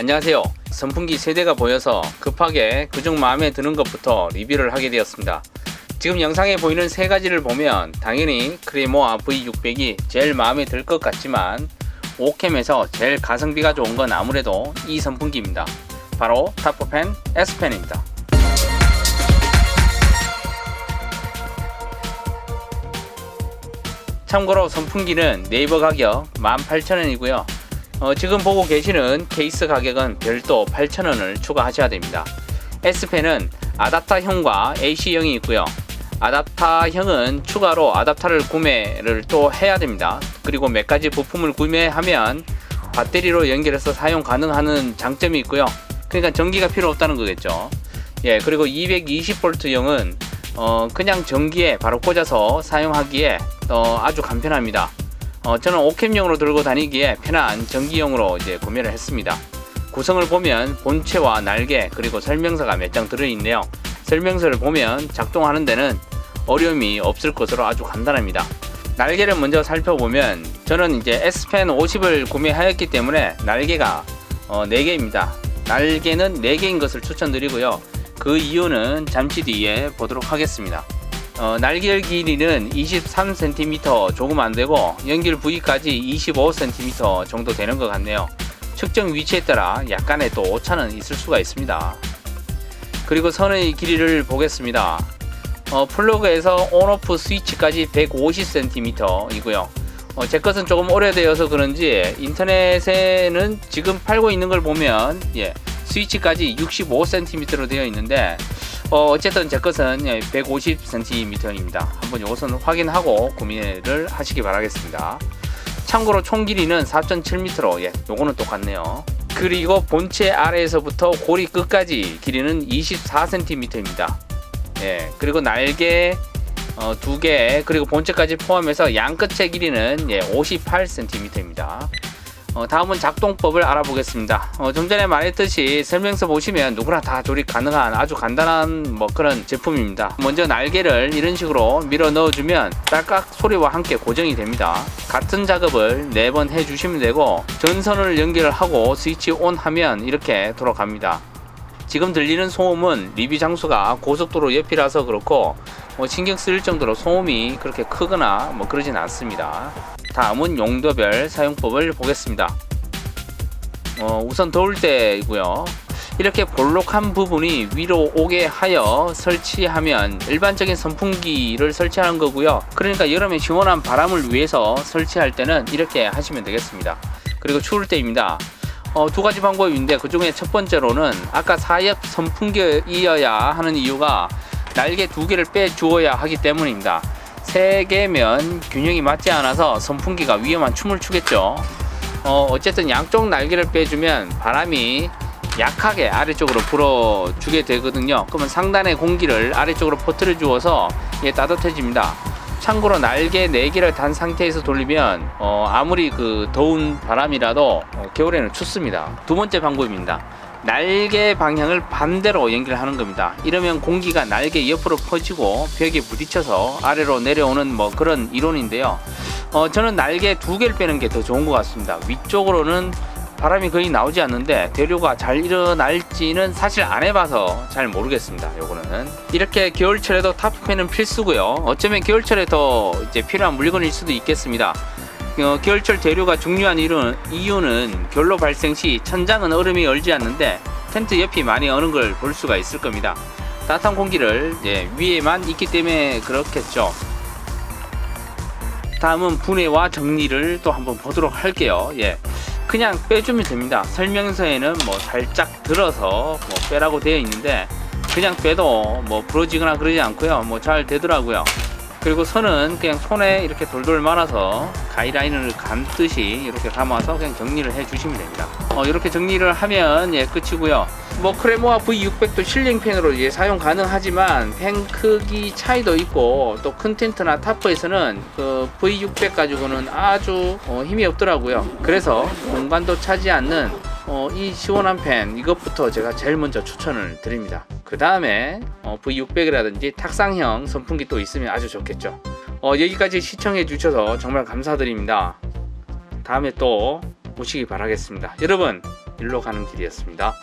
안녕하세요. 선풍기 세대가 보여서 급하게 그중 마음에 드는 것부터 리뷰를 하게 되었습니다. 지금 영상에 보이는 세 가지를 보면 당연히 크레모아 V600이 제일 마음에 들 것 같지만 오캠에서 제일 가성비가 좋은 건 아무래도 이 선풍기입니다. 바로 타포펜 S펜입니다. 참고로 선풍기는 네이버 가격 18,000원이고요. 어, 지금 보고 계시는 케이스 가격은 별도 8,000원을 추가하셔야 됩니다. S펜은 아답타형과 AC형이 있고요. 아답타형은 추가로 아답타를 구매를 또 해야 됩니다. 그리고 몇 가지 부품을 구매하면 배터리로 연결해서 사용 가능하는 장점이 있고요. 그러니까 전기가 필요 없다는 거겠죠. 예, 그리고 220V형은 어, 그냥 전기에 바로 꽂아서 사용하기에 어, 아주 간편합니다. 어, 저는 오캠용으로 들고 다니기에 편한 전기용으로 이제 구매를 했습니다. 구성을 보면 본체와 날개 그리고 설명서가 몇 장 들어있네요. 설명서를 보면 작동하는 데는 어려움이 없을 것으로 아주 간단합니다. 날개를 먼저 살펴보면 저는 이제 S펜 50을 구매하였기 때문에 날개가 어, 4개입니다. 날개는 4개인 것을 추천드리고요. 그 이유는 잠시 뒤에 보도록 하겠습니다. 어, 날개 길이는 23cm 조금 안 되고 연결 부위까지 25cm 정도 되는 것 같네요. 측정 위치에 따라 약간의 또 오차는 있을 수가 있습니다. 그리고 선의 길이를 보겠습니다. 어, 플러그에서 온오프 스위치까지 150cm이고요. 어, 제 것은 조금 오래되어서 그런지 인터넷에는 지금 팔고 있는 걸 보면 예, 스위치까지 65cm로 되어 있는데 어, 어쨌든 제 것은 150cm입니다. 한번 이것은 확인하고 구매를 하시기 바라겠습니다. 참고로 총 길이는 4.7m로 예, 요거는 똑같네요. 그리고 본체 아래에서부터 고리 끝까지 길이는 24cm입니다. 예, 그리고 날개 어, 두 개, 그리고 본체까지 포함해서 양 끝의 길이는 예, 58cm입니다. 어, 다음은 작동법을 알아보겠습니다. 어, 좀 전에 말했듯이 설명서 보시면 누구나 다 조립 가능한 아주 간단한 뭐 그런 제품입니다. 먼저 날개를 이런 식으로 밀어 넣어주면 딸깍 소리와 함께 고정이 됩니다. 같은 작업을 4번 해주시면 되고 전선을 연결을 하고 스위치 온 하면 이렇게 돌아갑니다. 지금 들리는 소음은 리뷰 장소가 고속도로 옆이라서 그렇고 뭐 신경 쓰일 정도로 소음이 그렇게 크거나 뭐 그러진 않습니다. 다음은 용도별 사용법을 보겠습니다. 어, 우선 더울 때이고요. 이렇게 볼록한 부분이 위로 오게 하여 설치하면 일반적인 선풍기를 설치하는 거고요. 그러니까 여름에 시원한 바람을 위해서 설치할 때는 이렇게 하시면 되겠습니다. 그리고 추울 때입니다. 어, 두 가지 방법인데 그 중에 첫 번째로는 아까 사엽 선풍기이어야 하는 이유가 날개 두 개를 빼 주어야 하기 때문입니다. 세 개면 균형이 맞지 않아서 선풍기가 위험한 춤을 추겠죠. 어, 어쨌든 양쪽 날개를 빼주면 바람이 약하게 아래쪽으로 불어주게 되거든요. 그러면 상단의 공기를 아래쪽으로 퍼뜨려 주어서 이게 따뜻해집니다. 참고로 날개 4개를 단 상태에서 돌리면 어, 아무리 그 더운 바람이라도 어, 겨울에는 춥습니다. 두 번째 방법입니다. 날개 방향을 반대로 연결하는 겁니다. 이러면 공기가 날개 옆으로 퍼지고 벽에 부딪혀서 아래로 내려오는 뭐 그런 이론인데요. 어, 저는 날개 두 개를 빼는 게 더 좋은 것 같습니다. 위쪽으로는 바람이 거의 나오지 않는데 대류가 잘 일어날지는 사실 안 해봐서 잘 모르겠습니다. 요거는 이렇게 겨울철에도 타프팬은 필수고요. 어쩌면 겨울철에 더 이제 필요한 물건일 수도 있겠습니다. 어, 겨울철 대류가 중요한 이유는, 이유는 결로 발생 시 천장은 얼음이 얼지 않는데 텐트 옆이 많이 어는 걸 볼 수가 있을 겁니다. 따뜻한 공기를 예, 위에만 있기 때문에 그렇겠죠. 다음은 분해와 정리를 또 한번 보도록 할게요. 예. 그냥 빼주면 됩니다. 설명서에는 뭐 살짝 들어서 뭐 빼라고 되어 있는데 그냥 빼도 뭐 부러지거나 그러지 않고요. 뭐 잘 되더라고요. 그리고 선은 그냥 손에 이렇게 돌돌 말아서 가이라인을 감듯이 이렇게 감아서 그냥 정리를 해 주시면 됩니다. 어, 이렇게 정리를 하면 예 끝이고요. 뭐 크레모아 V600도 실링 펜으로 예 사용 가능하지만 펜 크기 차이도 있고 또 큰 텐트나 타프에서는 그 V600 가지고는 아주 어, 힘이 없더라고요. 그래서 공간도 차지 않는 어, 이 시원한 펜 이것부터 제가 제일 먼저 추천을 드립니다. 그 다음에 어, V600이라든지 탁상형 선풍기 또 있으면 아주 좋겠죠. 어, 여기까지 시청해 주셔서 정말 감사드립니다. 다음에 또 보시기 바라겠습니다. 여러분 일로 가는 길이었습니다.